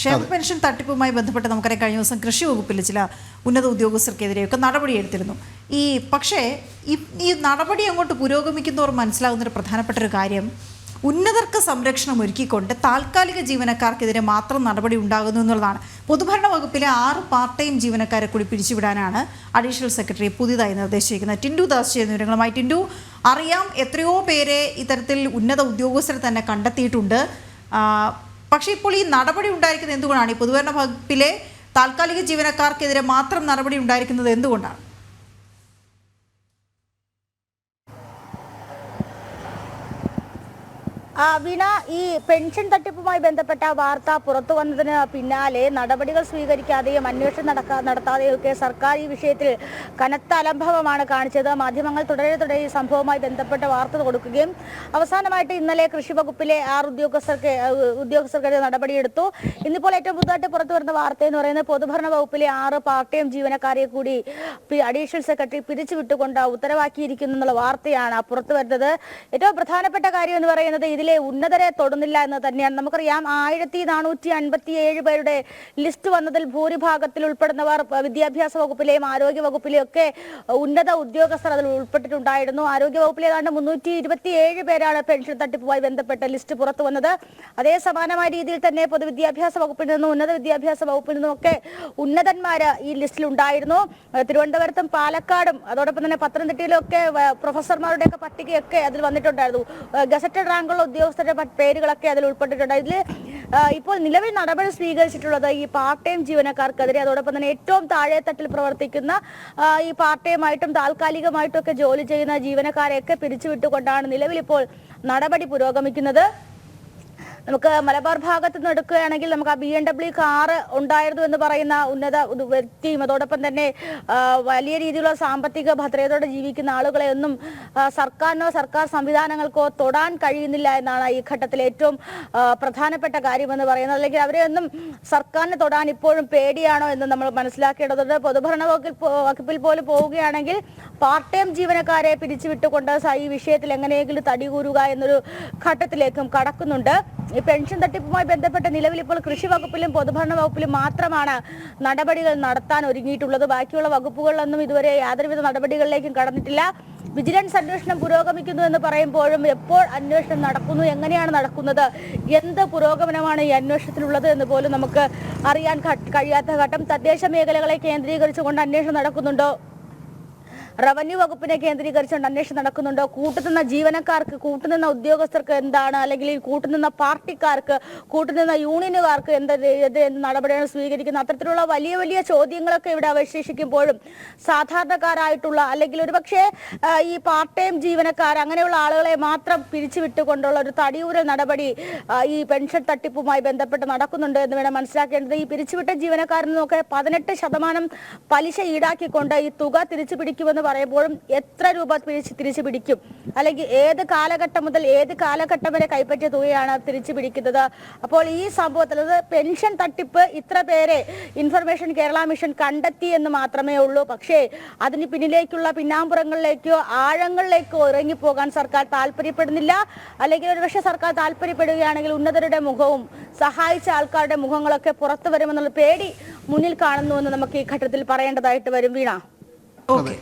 ക്ഷേമ പെൻഷൻ തട്ടിപ്പുമായി ബന്ധപ്പെട്ട് നമുക്കറിയാം കഴിഞ്ഞ ദിവസം കൃഷി വകുപ്പിൽ ചില ഉന്നത ഉദ്യോഗസ്ഥർക്കെതിരെയൊക്കെ നടപടിയെടുത്തിരുന്നു. ഈ പക്ഷേ ഈ നടപടി അങ്ങോട്ട് പുരോഗമിക്കുന്നവർ മനസ്സിലാകുന്ന ഒരു പ്രധാനപ്പെട്ട ഒരു കാര്യം ഉന്നതർക്ക് സംരക്ഷണം ഒരുക്കിക്കൊണ്ട് താൽക്കാലിക ജീവനക്കാർക്കെതിരെ മാത്രം നടപടി ഉണ്ടാകുന്നു എന്നുള്ളതാണ്. പൊതുഭരണ വകുപ്പിലെ ആറ് പാർട്ട് ടൈം ജീവനക്കാരെ കൂടി പിരിച്ചുവിടാനാണ് അഡീഷണൽ സെക്രട്ടറി പുതിയതായി നിർദ്ദേശിച്ചിരിക്കുന്നത്. ടിൻഡു ദാസ് ചെയ്യുന്ന വിവരങ്ങളുമായി. ടിൻഡു അറിയാം എത്രയോ പേരെ ഇത്തരത്തിൽ ഉന്നത ഉദ്യോഗസ്ഥരെ തന്നെ കണ്ടെത്തിയിട്ടുണ്ട്. പക്ഷേ ഇപ്പോൾ ഈ നടപടി ഉണ്ടായിരിക്കുന്നത് എന്തുകൊണ്ടാണ്? ഈ പൊതുഭരണ വകുപ്പിലെ താൽക്കാലിക ജീവനക്കാർക്കെതിരെ മാത്രം നടപടി ഉണ്ടായിരിക്കുന്നത് എന്തുകൊണ്ടാണ്? വീണ ഈ പെൻഷൻ തട്ടിപ്പുമായി ബന്ധപ്പെട്ട വാർത്ത പുറത്തു വന്നതിന് പിന്നാലെ നടപടികൾ സ്വീകരിക്കാതെയും അന്വേഷണം നടക്കാ നടത്താതെയും ഒക്കെ സർക്കാർ ഈ വിഷയത്തിൽ കനത്ത അലംഭവമാണ് കാണിച്ചത്. മാധ്യമങ്ങൾ തുടരെ തുടരെ ഈ സംഭവവുമായി ബന്ധപ്പെട്ട വാർത്ത കൊടുക്കുകയും അവസാനമായിട്ട് ഇന്നലെ കൃഷി വകുപ്പിലെ ആറ് ഉദ്യോഗസ്ഥർക്ക് ഉദ്യോഗസ്ഥർക്കെതിരെ നടപടിയെടുത്തു. ഇന്നിപ്പോൾ ഏറ്റവും പുതുതായിട്ട് പുറത്തു വരുന്ന വാർത്ത എന്ന് പറയുന്നത് പൊതുഭരണ വകുപ്പിലെ ആറ് പാർട്ട് ടൈം ജീവനക്കാരെ കൂടി അഡീഷണൽ സെക്രട്ടറി പിരിച്ചുവിട്ടുകൊണ്ട് ഉത്തരവാക്കിയിരിക്കുന്നു എന്നുള്ള വാർത്തയാണ് പുറത്തു വരുന്നത്. ഏറ്റവും പ്രധാനപ്പെട്ട കാര്യം എന്ന് പറയുന്നത് ഇതിലെ ഉന്നതരെ തൊടുന്നില്ല എന്ന് തന്നെയാണ്. നമുക്കറിയാം ആയിരത്തി നാനൂറ്റി അൻപത്തി ഏഴ് പേരുടെ ലിസ്റ്റ് വന്നതിൽ ഭൂരിഭാഗത്തിൽ ഉൾപ്പെടുന്നവർ വിദ്യാഭ്യാസ വകുപ്പിലെയും ആരോഗ്യ വകുപ്പിലെയും ഒക്കെ ഉന്നത ഉദ്യോഗസ്ഥർ അതിൽ ഉൾപ്പെട്ടിട്ടുണ്ടായിരുന്നു. ആരോഗ്യ വകുപ്പിലെ ഏതാണ്ട് മുന്നൂറ്റി ഇരുപത്തി ഏഴ് പേരാണ് പെൻഷൻ തട്ടിപ്പുമായി ബന്ധപ്പെട്ട ലിസ്റ്റ് പുറത്തു വന്നത്. അതേ സമാനമായ രീതിയിൽ തന്നെ പൊതുവിദ്യാഭ്യാസ വകുപ്പിൽ നിന്നും ഉന്നത വിദ്യാഭ്യാസ വകുപ്പിൽ നിന്നും ഒക്കെ ഉന്നതന്മാര് ഈ ലിസ്റ്റിൽ ഉണ്ടായിരുന്നു. തിരുവനന്തപുരത്തും പാലക്കാടും അതോടൊപ്പം തന്നെ പത്തനംതിട്ടയിലും ഒക്കെ പ്രൊഫസർമാരുടെയൊക്കെ പട്ടികയൊക്കെ അതിൽ വന്നിട്ടുണ്ടായിരുന്നു. ഗസറ്റഡ് റാങ്കുള്ള ഉദ്യോഗസ്ഥരുടെ പേരുകളൊക്കെ അതിൽ ഉൾപ്പെട്ടിട്ടുണ്ട്. ഇതിൽ ഇപ്പോൾ നിലവിൽ നടപടി സ്വീകരിച്ചിട്ടുള്ളത് ഈ പാർട്ട് ടൈം ജീവനക്കാർക്കെതിരെ അതോടൊപ്പം തന്നെ ഏറ്റവും താഴെ തട്ടിൽ പ്രവർത്തിക്കുന്ന ഈ പാർട്ട് ടൈം ആയിട്ടും താൽക്കാലികമായിട്ടും ഒക്കെ ജോലി ചെയ്യുന്ന ജീവനക്കാരെയൊക്കെ പിരിച്ചുവിട്ടുകൊണ്ടാണ് നിലവിൽ ഇപ്പോൾ നടപടി പുരോഗമിക്കുന്നത്. നമുക്ക് മലബാർ ഭാഗത്ത് നിന്ന് എടുക്കുകയാണെങ്കിൽ നമുക്ക് ആ ബി എം ഡബ്ല്യു കാറ് ഉണ്ടായിരുന്നു എന്ന് പറയുന്ന ഉന്നത വ്യക്തിയും അതോടൊപ്പം തന്നെ വലിയ രീതിയിലുള്ള സാമ്പത്തിക ഭദ്രതയോടെ ജീവിക്കുന്ന ആളുകളെ ഒന്നും സർക്കാരിനോ സർക്കാർ സംവിധാനങ്ങൾക്കോ തൊടാൻ കഴിയുന്നില്ല എന്നാണ് ഈ ഘട്ടത്തിൽ ഏറ്റവും പ്രധാനപ്പെട്ട കാര്യമെന്ന് പറയുന്നത്. അല്ലെങ്കിൽ അവരെ ഒന്നും സർക്കാരിന് തൊടാൻ ഇപ്പോഴും പേടിയാണോ എന്ന് നമ്മൾ മനസ്സിലാക്കേണ്ടതുണ്ട്. പൊതുഭരണ വകുപ്പിൽ പോലും പോവുകയാണെങ്കിൽ പാർട്ട് ടൈം ജീവനക്കാരെ പിരിച്ചുവിട്ടുകൊണ്ട് ഈ വിഷയത്തിൽ എങ്ങനെയെങ്കിലും തടികൂരുക എന്നൊരു ഘട്ടത്തിലേക്കും കടക്കുന്നുണ്ട്. ഈ പെൻഷൻ തട്ടിപ്പുമായി ബന്ധപ്പെട്ട് നിലവിൽ ഇപ്പോൾ കൃഷി വകുപ്പിലും പൊതുഭരണ വകുപ്പിലും മാത്രമാണ് നടപടികൾ നടത്താൻ ഒരുങ്ങിയിട്ടുള്ളത്. ബാക്കിയുള്ള വകുപ്പുകളിലൊന്നും ഇതുവരെ യാതൊരുവിധ നടപടികളിലേക്കും കടന്നിട്ടില്ല. വിജിലൻസ് അന്വേഷണം പുരോഗമിക്കുന്നു എന്ന് പറയുമ്പോഴും എപ്പോൾ അന്വേഷണം നടക്കുന്നു എങ്ങനെയാണ് നടക്കുന്നത് എന്ത് പുരോഗമനമാണ് ഈ അന്വേഷണത്തിലുള്ളത് എന്ന് പോലും നമുക്ക് അറിയാൻ കഴിയാത്ത ഘട്ടം. തദ്ദേശ മേഖലകളെ കേന്ദ്രീകരിച്ചുകൊണ്ട് അന്വേഷണം നടക്കുന്നുണ്ടോ? റവന്യൂ വകുപ്പിനെ കേന്ദ്രീകരിച്ചുകൊണ്ട് അന്വേഷണം നടക്കുന്നുണ്ടോ? കൂട്ടുനിന്ന ജീവനക്കാർക്ക് കൂട്ടുനിന്ന ഉദ്യോഗസ്ഥർക്ക് എന്താണ്? അല്ലെങ്കിൽ കൂട്ടുനിന്ന പാർട്ടിക്കാർക്ക് കൂട്ടുനിന്ന യൂണിയനുകാർക്ക് എന്ത് നടപടിയാണ് സ്വീകരിക്കുന്നത്? അത്തരത്തിലുള്ള വലിയ വലിയ ചോദ്യങ്ങളൊക്കെ ഇവിടെ അവശേഷിക്കുമ്പോഴും സാധാരണക്കാരായിട്ടുള്ള അല്ലെങ്കിൽ ഒരുപക്ഷെ ഈ പാർട്ട് ടൈം ജീവനക്കാർ അങ്ങനെയുള്ള ആളുകളെ മാത്രം പിരിച്ചുവിട്ടുകൊണ്ടുള്ള ഒരു തടിയൂരൽ നടപടി ഈ പെൻഷൻ തട്ടിപ്പുമായി ബന്ധപ്പെട്ട് നടക്കുന്നുണ്ട് എന്ന് വേണം മനസ്സിലാക്കേണ്ടത്. ഈ പിരിച്ചുവിട്ട ജീവനക്കാരിൽ നിന്നൊക്കെ പതിനെട്ട് ശതമാനം പലിശ ഈടാക്കിക്കൊണ്ട് ഈ തുക തിരിച്ചു പിടിക്കുമെന്ന് പറയുമ്പോഴും എത്ര രൂപ തിരിച്ച് തിരിച്ചു പിടിക്കും? അല്ലെങ്കിൽ ഏത് കാലഘട്ടം മുതൽ ഏത് കാലഘട്ടം വരെ കൈപ്പറ്റിയ തുകയാണ് തിരിച്ചു പിടിക്കുന്നത്? അപ്പോൾ ഈ സംഭവത്തിൽ പെൻഷൻ തട്ടിപ്പ് ഇത്ര പേരെ ഇൻഫർമേഷൻ കേരള മിഷൻ കണ്ടെത്തി എന്ന് മാത്രമേ ഉള്ളൂ. പക്ഷേ അതിന് പിന്നിലേക്കുള്ള പിന്നാമ്പുറങ്ങളിലേക്കോ ആഴങ്ങളിലേക്കോ ഇറങ്ങിപ്പോകാൻ സർക്കാർ താല്പര്യപ്പെടുന്നില്ല. അല്ലെങ്കിൽ ഒരുപക്ഷെ സർക്കാർ താല്പര്യപ്പെടുകയാണെങ്കിൽ ഉന്നതരുടെ മുഖവും സഹായിച്ച ആൾക്കാരുടെ മുഖങ്ങളൊക്കെ പുറത്തു വരുമെന്നുള്ള പേടി മുന്നിൽ കാണുന്നുവെന്ന് നമുക്ക് ഈ ഘട്ടത്തിൽ പറയേണ്ടതായിട്ട് വരും വീണ. ഓക്കെ.